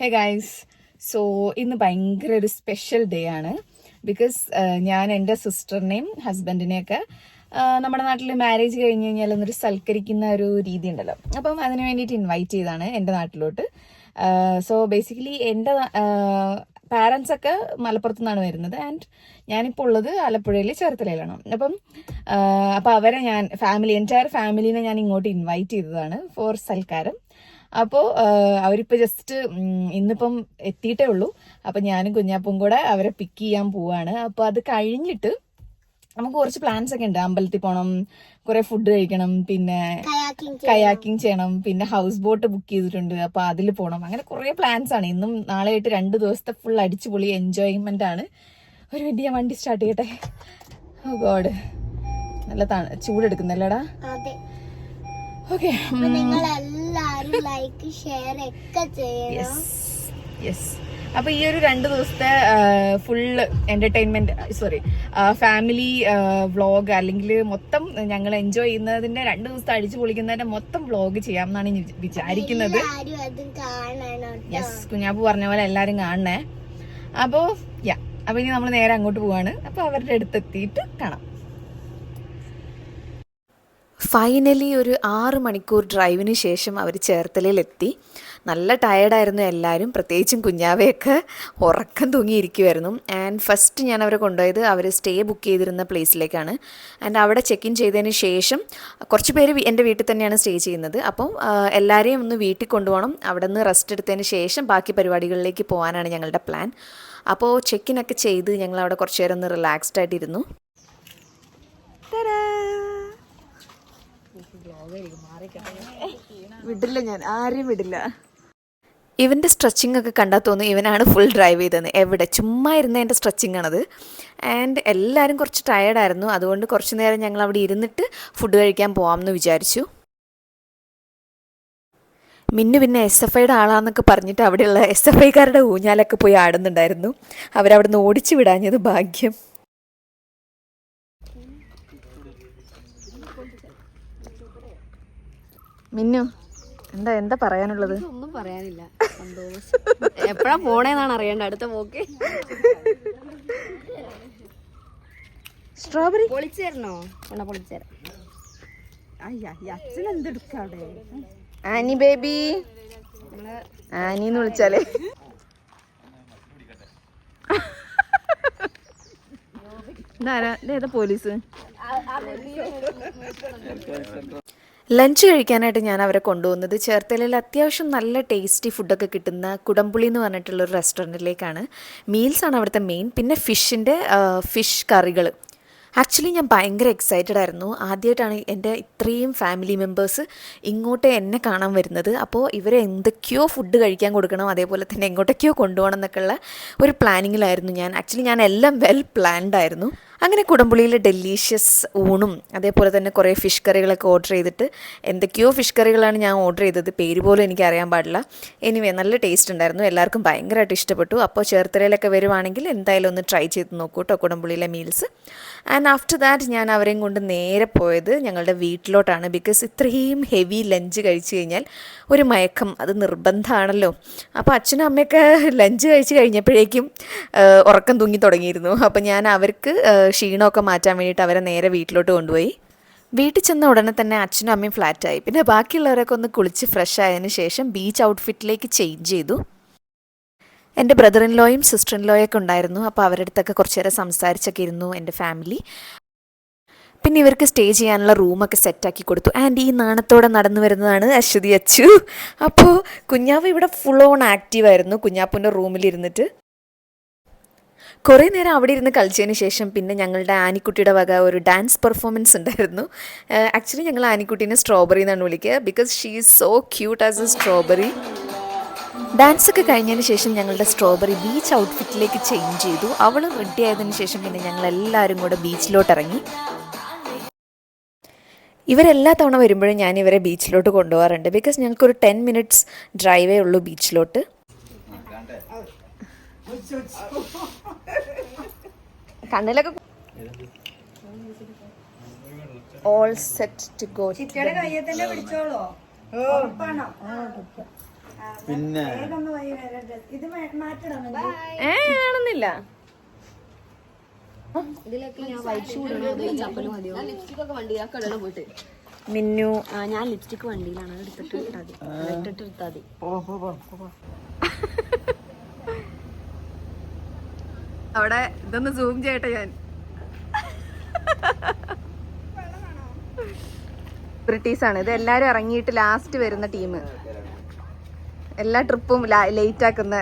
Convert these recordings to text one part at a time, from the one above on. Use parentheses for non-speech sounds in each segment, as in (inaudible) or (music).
Hey guys so ഇന്ന് ഭയങ്കര ഒരു സ്പെഷ്യൽ ഡേ ആണ്. ബിക്കോസ് ഞാൻ എന്റെ സിസ്റ്ററിനെയും ഹസ്ബൻഡിനെയൊക്കെ നമ്മുടെ നാട്ടിൽ മാരേജ് കഴിഞ്ഞ് കഴിഞ്ഞാൽ ഒന്നൊരു സൽക്കരിക്കുന്ന ഒരു രീതി ഉണ്ടല്ലോ. അപ്പം അതിന് വേണ്ടിയിട്ട് ഇൻവൈറ്റ് ചെയ്താണ് എന്റെ നാട്ടിലോട്ട്. സോ ബേസിക്കലി എന്റെ പാരൻസ് ഒക്കെ മലപ്പുറത്തു നിന്നാണ് വരുന്നത്. ആൻഡ് ഞാനിപ്പോൾ ഉള്ളത് ആലപ്പുഴയിൽ ചേർത്തലയിലാണ്. അപ്പം അപ്പോൾ അവരെ ഞാൻ ഫാമിലി എന്റയർ ഫാമിലിനെ ഞാൻ ഇങ്ങോട്ട് ഇൻവൈറ്റ് ചെയ്തതാണ് ഫോർ സൽക്കാരം. അപ്പോൾ അവരിപ്പോൾ ജസ്റ്റ് ഇന്നിപ്പം എത്തിയിട്ടേ ഉള്ളൂ. അപ്പം ഞാനും കുഞ്ഞാപ്പും കൂടെ അവരെ പിക്ക് ചെയ്യാൻ പോവാണ്. അപ്പോൾ അത് കഴിഞ്ഞിട്ട് നമുക്ക് കുറച്ച് പ്ലാൻസ് ഒക്കെ ഉണ്ട്. അമ്പലത്തിൽ പോകണം കുറെ ഫുഡ് കഴിക്കണം പിന്നെ കയാക്കിംഗ് ചെയ്യണം. പിന്നെ ഹൗസ് ബോട്ട് ബുക്ക് ചെയ്തിട്ടുണ്ട്. അപ്പൊ അതിൽ പോകണം അങ്ങനെ കുറെ പ്ലാൻസ് ആണ്. ഇന്നും നാളെ ആയിട്ട് രണ്ട് ദിവസത്തെ ഫുൾ അടിച്ചുപൊളി എൻജോയ്മെന്റ് ആണ്. ഒരു മിനിറ്റ് ഞാൻ വണ്ടി സ്റ്റാർട്ട് ചെയ്യട്ടെ? ഓ ഗോഡ് നല്ല ചൂടെടുക്കുന്നല്ലേടാ? ഓക്കെ എല്ലാരും ലൈക്ക് ഷെയർ ഒക്കെ ചെയ്യണം. യെസ് അപ്പൊ ഈ ഒരു രണ്ട് ദിവസത്തെ full entertainment sorry family vlog അല്ലെങ്കിൽ മൊത്തം ഞങ്ങൾ എൻജോയ് ചെയ്യുന്നതിന്റെ രണ്ട് ദിവസത്തെ അടിച്ചു പൊളിക്കുന്നതിന്റെ മൊത്തം വ്ളോഗ് ചെയ്യാം എന്നാണ് വിചാരിക്കുന്നത്. യെസ് കുഞ്ഞാപ്പ് പറഞ്ഞ പോലെ എല്ലാരും കാണണേ. അപ്പോ യാ അപ്പൊ ഇനി നമ്മൾ നേരെ അങ്ങോട്ട് പോവാണ്. അപ്പൊ അവരുടെ അടുത്തെത്തിയിട്ട് കാണാം. ഫൈനലി ഒരു ആറ് മണിക്കൂർ ഡ്രൈവിന് ശേഷം അവർ ചേർത്തലയിലെത്തി. നല്ല ടയേർഡായിരുന്നു എല്ലാവരും പ്രത്യേകിച്ചും കുഞ്ഞാവയൊക്കെ ഉറക്കം തൂങ്ങിയിരിക്കുമായിരുന്നു ആൻഡ് ഫസ്റ്റ് ഞാൻ അവരെ കൊണ്ടുപോയത് അവർ സ്റ്റേ ബുക്ക് ചെയ്തിരുന്ന പ്ലേസിലേക്കാണ് ആൻഡ് അവിടെ ചെക്ക് ഇൻ ചെയ്തതിന് ശേഷം കുറച്ച് പേര് എന്റെ വീട്ടിൽ തന്നെയാണ് സ്റ്റേ ചെയ്യുന്നത്. അപ്പം എല്ലാവരെയും ഒന്ന് വീട്ടിൽ കൊണ്ടുപോകണം. അവിടെ നിന്ന് റെസ്റ്റ് എടുത്തതിന് ശേഷം ബാക്കി പരിപാടികളിലേക്ക് പോകാനാണ് ഞങ്ങളുടെ പ്ലാൻ അപ്പോൾ ചെക്കിനൊക്കെ ചെയ്ത് ഞങ്ങൾ അവിടെ കുറച്ച് നേരം ഒന്ന് റിലാക്സ്ഡ് ആയിട്ടിരുന്നു. വിടില്ല ഞാൻ ആരെയും വിടില്ല. ഇവന്റെ സ്ട്രെച്ചിങ് ഒക്കെ കണ്ടാൽ തോന്നും ഇവനാണ് ഫുൾ ഡ്രൈവ് ചെയ്തത് എവിടെ? ചുമ്മാ ഇരുന്ന എന്റെ സ്ട്രെച്ചിങ് ആണത്. ആൻഡ് എല്ലാവരും കുറച്ച് ടയേർഡായിരുന്നു അതുകൊണ്ട് കുറച്ച് നേരം ഞങ്ങൾ അവിടെ ഇരുന്നിട്ട് ഫുഡ് കഴിക്കാൻ പോകാമെന്ന് വിചാരിച്ചു. മിന്നു പിന്നെ എസ് എഫ് ഐയുടെ ആളാന്നൊക്കെ പറഞ്ഞിട്ട് അവിടെയുള്ള എസ് എഫ് ഐക്കാരുടെ ഊഞ്ഞാലൊക്കെ പോയി ആടുന്നുണ്ടായിരുന്നു. അവരവിടെ നിന്ന് ഓടിച്ചു വിടാഞ്ഞത് ഭാഗ്യം. മിന്നു എന്താ എന്താ പറയാനുള്ളത് ഒന്നും പറയാനില്ല സന്തോഷം എപ്പോഴാ പോണേന്നാണ് അറിയേണ്ട അടുത്ത പോക്ക് സ്ട്രോബെറി പൊളിച്ചു തരണോ കൊണ്ട പൊളിച്ചു തരാം അച്ഛൻ എന്തെടുക്കാടെ ആനി ബേബി ആനി എന്ന് വിളിച്ചാലേ ഇതാരാ ഇതേതാ പോലീസ് ലഞ്ച് കഴിക്കാനായിട്ട് ഞാൻ അവരെ കൊണ്ടുപോകുന്നത് ചേർത്തലയിൽ അത്യാവശ്യം നല്ല ടേസ്റ്റി ഫുഡൊക്കെ കിട്ടുന്ന കുടംപുളി എന്ന് പറഞ്ഞിട്ടുള്ള ഒരു റെസ്റ്റോറന്റിലേക്കാണ് മീൽസാണ് അവിടുത്തെ മെയിൻ പിന്നെ ഫിഷിന്റെ ഫിഷ് കറികൾ. ആക്ച്വലി ഞാൻ ഭയങ്കര എക്സൈറ്റഡ് ആയിരുന്നു. ആദ്യമായിട്ടാണ് എന്റെ ഇത്രയും ഫാമിലി മെമ്പേഴ്സ് ഇങ്ങോട്ട് എന്നെ കാണാൻ വരുന്നത്. അപ്പോൾ ഇവരെ എന്തൊക്കെയോ ഫുഡ് കഴിക്കാൻ കൊടുക്കണം അതേപോലെ തന്നെ എങ്ങോട്ടൊക്കെയോ കൊണ്ടുപോകണം എന്നൊക്കെയുള്ള ഒരു പ്ലാനിങ്ങിലായിരുന്നു ഞാൻ. ആക്ച്വലി ഞാൻ എല്ലാം വെൽ പ്ലാൻഡ് ആയിരുന്നു. അങ്ങനെ കുടംപുളിയിൽ ഡെലീഷ്യസ് ഊണും അതേപോലെ തന്നെ കുറേ ഫിഷ് കറികളൊക്കെ ഓർഡർ ചെയ്തിട്ട് എന്തൊക്കെയോ ഫിഷ് കറികളാണ് ഞാൻ ഓർഡർ ചെയ്തത്. പേര് പോലും എനിക്ക് അറിയാൻ പാടില്ല. എനിവേ നല്ല ടേസ്റ്റ് ഉണ്ടായിരുന്നു. എല്ലാവർക്കും ഭയങ്കരമായിട്ട് ഇഷ്ടപ്പെട്ടു. അപ്പോൾ ചേർത്തലയിലൊക്കെ വരുവാണെങ്കിൽ എന്തായാലും ഒന്ന് ട്രൈ ചെയ്ത് നോക്കൂ കേട്ടോ കുടംപുളിയിലെ മീൽസ് ആൻഡ് ആഫ്റ്റർ ദാറ്റ് ഞാൻ അവരെയും കൊണ്ട് നേരെ പോയത് ഞങ്ങളുടെ വീട്ടിലോട്ടാണ്. ബിക്കോസ് ഇത്രയും ഹെവി ലഞ്ച് കഴിച്ചു കഴിഞ്ഞാൽ ഒരു മയക്കം അത് നിർബന്ധമാണല്ലോ. അപ്പോൾ അച്ഛനും അമ്മയൊക്കെ ലഞ്ച് കഴിച്ച് കഴിഞ്ഞപ്പോഴേക്കും ഉറക്കം തൂങ്ങി തുടങ്ങിയിരുന്നു. അപ്പോൾ ഞാൻ അവർക്ക് ക്ഷീണമൊക്കെ മാറ്റാൻ വേണ്ടിയിട്ട് അവരെ നേരെ വീട്ടിലോട്ട് കൊണ്ടുപോയി. വീട്ടിൽ ചെന്ന ഉടനെ തന്നെ അച്ഛനും അമ്മയും ഫ്ലാറ്റായി പിന്നെ ബാക്കിയുള്ളവരൊക്കെ ഒന്ന് കുളിച്ച് ഫ്രഷ് ആയതിനു ശേഷം ബീച്ച് ഔട്ട്ഫിറ്റിലേക്ക് ചേഞ്ച് ചെയ്തു. എന്റെ ബ്രദർ ഇൻ ലോയും സിസ്റ്റർ ഇൻ ലോയൊക്കെ ഉണ്ടായിരുന്നു. അപ്പോൾ അവരുടെ അടുത്തൊക്കെ കുറച്ച് നേരം സംസാരിച്ചൊക്കെ ഇരുന്നു എന്റെ ഫാമിലി പിന്നെ ഇവർക്ക് സ്റ്റേ ചെയ്യാനുള്ള റൂമൊക്കെ സെറ്റാക്കി കൊടുത്തു. ആൻഡ് ഈ നാണത്തോടെ നടന്നു വരുന്നതാണ് അശ്വതി അച്ചു. അപ്പോൾ കുഞ്ഞാവ് ഇവിടെ ഫുൾ ഓൺ ആക്റ്റീവായിരുന്നു കുഞ്ഞാപ്പൂന്റെ റൂമിലിരുന്നിട്ട് കുറേ നേരം അവിടെ ഇരുന്ന് കളിച്ചതിന് ശേഷം പിന്നെ ഞങ്ങളുടെ ആനിക്കുട്ടിയുടെ വക ഒരു ഡാൻസ് പെർഫോമൻസ് ഉണ്ടായിരുന്നു. ആക്ച്വലി ഞങ്ങൾ ആനിക്കുട്ടീനെ സ്ട്രോബെറി എന്നാണ് വിളിക്കുക. Because she is so cute as a strawberry dance ഒക്കെ കഴിഞ്ഞതിന് ശേഷം ഞങ്ങളുടെ സ്ട്രോബെറി ബീച്ച് ഔട്ട്ഫിറ്റിലേക്ക് ചേഞ്ച് ചെയ്തു. അവൾ റെഡി ആയതിനു ശേഷം പിന്നെ ഞങ്ങൾ എല്ലാവരും കൂടെ ബീച്ചിലോട്ട് ഇറങ്ങി. ഇവരെല്ലാ തവണ വരുമ്പോഴും ഞാൻ ഇവരെ ബീച്ചിലോട്ട് കൊണ്ടുപോകാറുണ്ട്. ബിക്കോസ് ഞങ്ങൾക്കൊരു ടെൻ മിനിറ്റ്സ് ഡ്രൈവേ ഉള്ളൂ ബീച്ചിലോട്ട് കണ്ണിലൊക്കെ ഓൾ സെറ്റ് ടു ഗോ പിന്നെ. ഏ ആണെന്നില്ല ഇതിലൊക്കെ ഞാൻ വൈറ്റ് ഷൂ ഇടണോ? അതോ ഈ ലിപ്സ്റ്റിക് ഒക്കെ വണ്ടിയിലൊക്കെ ഇടണം പോയിട്ട്. മിന്നു. ഞാൻ ലിപ്സ്റ്റിക് വണ്ടിയിലാണ്. എടുത്തിട്ട് ഇട്ടാതി ഇട്ടിട്ട് എടുത്താൽ (laughs) അവിടെ ഇതൊന്ന് സൂം ചെയ്യട്ടെ ഞാൻ. ബ്രിട്ടീഷാണ് ഇത് എല്ലാരും ഇറങ്ങിയിട്ട് ലാസ്റ്റ് വരുന്ന ടീം എല്ലാ ട്രിപ്പും ലേറ്റ് ആക്കുന്ന.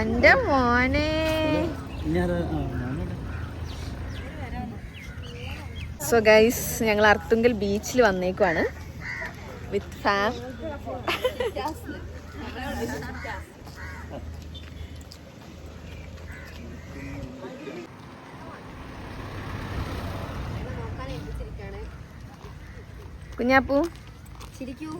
എന്റെ മോനെ. സോ ഗൈസ് ഞങ്ങൾ അർത്തുങ്കൽ ബീച്ചിൽ വന്നേക്കുവാണ്. With fam Kunjappu. ചിരിക്കൂ.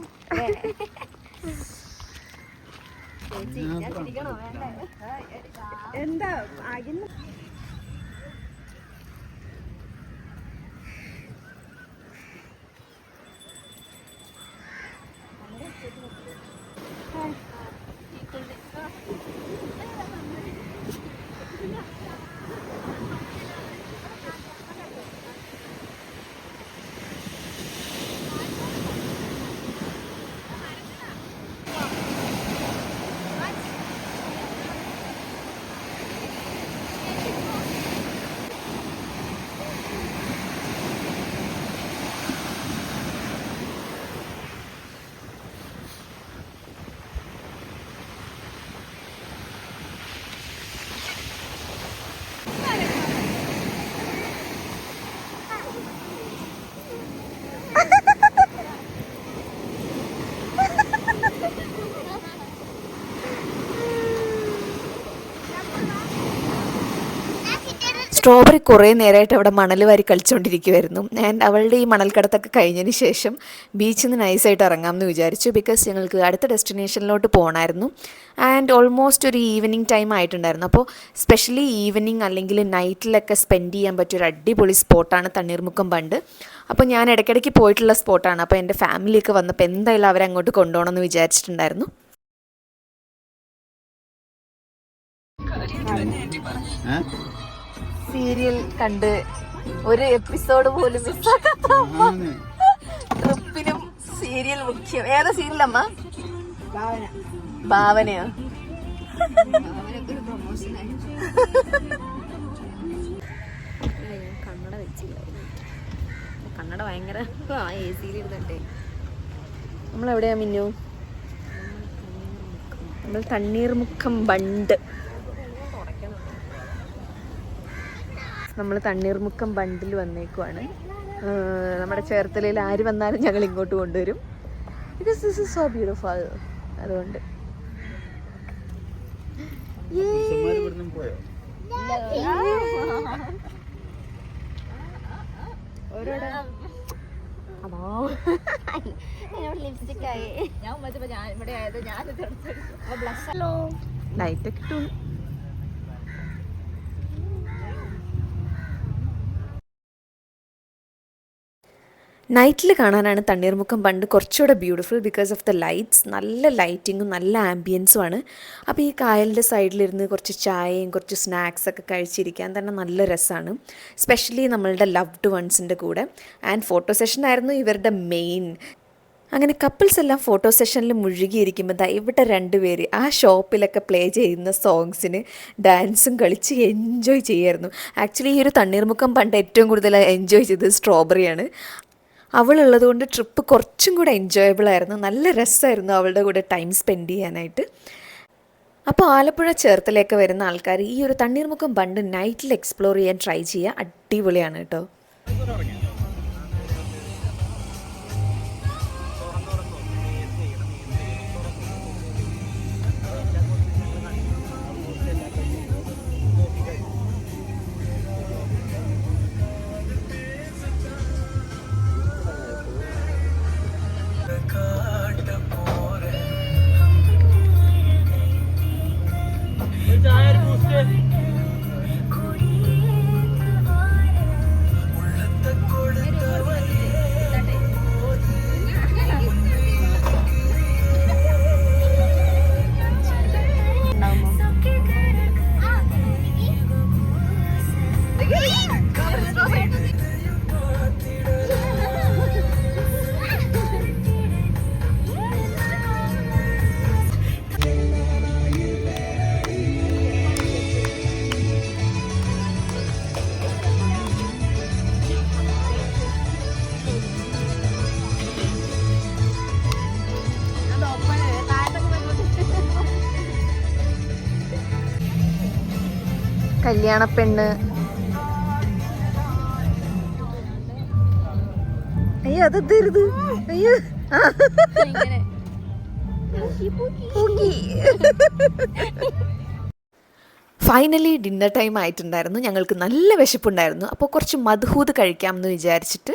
സ്ട്രോബെറി കുറേ നേരമായിട്ട് അവിടെ മണൽ വാരി കളിച്ചുകൊണ്ടിരിക്കുമായിരുന്നു ആൻഡ് അവളുടെ ഈ മണൽക്കടത്തൊക്കെ കഴിഞ്ഞതിന് ശേഷം ബീച്ചിൽ നിന്ന് നൈസായിട്ട് ഇറങ്ങാമെന്ന് വിചാരിച്ചു. ബിക്കോസ് ഞങ്ങൾക്ക് അടുത്ത ഡെസ്റ്റിനേഷനിലോട്ട് പോകണമായിരുന്നു ആൻഡ് ഓൾമോസ്റ്റ് ഒരു ഈവനിങ് ടൈം ആയിട്ടുണ്ടായിരുന്നു. അപ്പോൾ സ്പെഷ്യലി ഈവനിങ് അല്ലെങ്കിൽ നൈറ്റിലൊക്കെ സ്പെൻഡ് ചെയ്യാൻ പറ്റിയ ഒരു അടിപൊളി സ്പോട്ടാണ് തണ്ണീർമുക്കം പണ്ട്. അപ്പോൾ ഞാൻ ഇടയ്ക്കിടയ്ക്ക് പോയിട്ടുള്ള സ്പോട്ടാണ് അപ്പോൾ എന്റെ ഫാമിലിയൊക്കെ വന്നപ്പോൾ എന്തായാലും അവരെ അങ്ങോട്ട് കൊണ്ടുപോകണമെന്ന് വിചാരിച്ചിട്ടുണ്ടായിരുന്നു. ഏ? സീരിയൽ കണ്ട് ഒരു എപ്പിസോഡ് പോലും മിസ്സാക്കാത്ത ആണ്. ട്രിപ്പിനും സീരിയൽ മുഖ്യം. ഏതാ സീരിയലമ്മ ഭാവനയോ? കണ്ണട വെച്ചില്ല. കണ്ണട ഭയങ്കര ആ എ സിയിൽ ഇരുന്നിട്ടേ നമ്മളെവിടെയാ മിന്നു? നമ്മൾ തണ്ണീർമുക്കം ബണ്ട്. നമ്മൾ തണ്ണീർമുക്കം ബണ്ടിൽ വന്നേക്കുവാണ്. നമ്മുടെ ചേർത്തലയിൽ ആര് വന്നാലും ഞങ്ങൾ ഇങ്ങോട്ട് കൊണ്ടുവരും. Because this is so beautiful അതുകൊണ്ട്. ഹലോ നൈറ്റ് പോയോ? ലിപ്സ്റ്റിക് ആയി. ലൈറ്റ് ഒക്കെ ഇട്ടു നൈറ്റിൽ കാണാനാണ് തണ്ണീർമുഖം പണ്ട് കുറച്ചുകൂടെ beautiful because of the lights നല്ല ലൈറ്റിങ്ങും നല്ല ആംബിയൻസുമാണ് അപ്പോൾ ഈ കായലിന്റെ സൈഡിലിരുന്ന് കുറച്ച് ചായയും കുറച്ച് സ്നാക്സ് ഒക്കെ കഴിച്ചിരിക്കാൻ തന്നെ നല്ല രസമാണ് സ്പെഷ്യലി നമ്മളുടെ ലവ്ഡ് വൺസിന്റെ കൂടെ. ആൻഡ് ഫോട്ടോ സെഷൻ ആയിരുന്നു ഇവരുടെ മെയിൻ അങ്ങനെ കപ്പിൾസ് എല്ലാം ഫോട്ടോ സെഷനിൽ മുഴുകിയിരിക്കുമ്പോൾ ദാ ഇവിടെ രണ്ടുപേര് ആ ഷോപ്പിലൊക്കെ പ്ലേ ചെയ്യുന്ന സോങ്സിന് ഡാൻസും കളിച്ച് എൻജോയ് ചെയ്യായിരുന്നു. ആക്ച്വലി ഈ ഒരു തണ്ണീർമുക്കം പണ്ട് ഏറ്റവും കൂടുതൽ എൻജോയ് ചെയ്തത് സ്ട്രോബെറിയാണ് അവളുള്ളത് കൊണ്ട് ട്രിപ്പ് കുറച്ചും കൂടെ എൻജോയബിൾ ആയിരുന്നു. നല്ല രസമായിരുന്നു അവളുടെ കൂടെ ടൈം സ്പെൻഡ് ചെയ്യാനായിട്ട്. അപ്പോൾ ആലപ്പുഴ ചേർത്തലേക്ക് വരുന്ന ആൾക്കാർ ഈ ഒരു തണ്ണീർമുക്കം ബണ്ട് നൈറ്റിൽ എക്സ്പ്ലോർ ചെയ്യാൻ ട്രൈ ചെയ്യുക അടിപൊളിയാണ് കേട്ടോ. കല്യാണ പെണ്ണ് അയ്യോ അത് തരുത് അയ്യോ. പൂക്കി. ഫൈനലി ഡിന്നർ ടൈം ആയിട്ടുണ്ടായിരുന്നു. ഞങ്ങൾക്ക് നല്ല വിശപ്പുണ്ടായിരുന്നു. അപ്പോൾ കുറച്ച് മധുഹൂത് കഴിക്കാമെന്ന് വിചാരിച്ചിട്ട്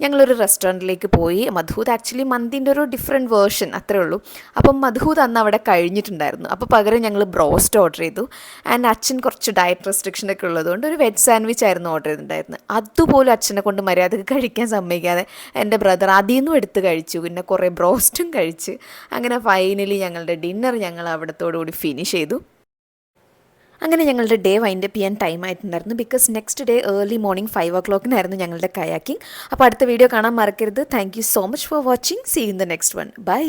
ഞങ്ങളൊരു റെസ്റ്റോറന്റിലേക്ക് പോയി. മധുഹൂത് ആക്ച്വലി മന്തിന്റെ ഒരു ഡിഫറെന്റ് വേർഷൻ അത്രേ ഉള്ളൂ. അപ്പം മധുഹൂത് അന്ന് അവിടെ കഴിഞ്ഞിട്ടുണ്ടായിരുന്നു. അപ്പോൾ പകരം ഞങ്ങൾ ബ്രോസ്റ്റ് ഓർഡർ ചെയ്തു. ആൻഡ് അച്ഛൻ കുറച്ച് ഡയറ്റ് റെസ്ട്രിക്ഷൻ ഒക്കെ ഉള്ളതുകൊണ്ട് ഒരു വെജ് സാൻഡ്വിച്ച് ആയിരുന്നു ഓർഡർ ചെയ്തിട്ടുണ്ടായിരുന്നത്. അതുപോലും അച്ഛനെ കൊണ്ട് മര്യാദയ്ക്ക് കഴിക്കാൻ സമ്മതിക്കാതെ എന്റെ ബ്രദർ അതിൽ നിന്നും എടുത്ത് കഴിച്ചു. പിന്നെ കുറേ ബ്രോസ്റ്റും കഴിച്ച്. അങ്ങനെ ഫൈനലി ഞങ്ങളുടെ ഡിന്നർ ഞങ്ങൾ അവിടത്തോടുകൂടി ഫിനിഷ് ചെയ്തു. അങ്ങനെ ഞങ്ങളുടെ ഡേ വൈൻഡ് അപ്പ് ചെയ്യാൻ ടൈം ആയിട്ടുണ്ടായിരുന്നു. Because next day early morning five ഓ ക്ലോക്കിനായിരുന്നു ഞങ്ങളുടെ കയാക്കിംഗ് അപ്പോൾ അടുത്ത വീഡിയോ കാണാൻ മറക്കരുത്. Thank so much for watching see in the next one bye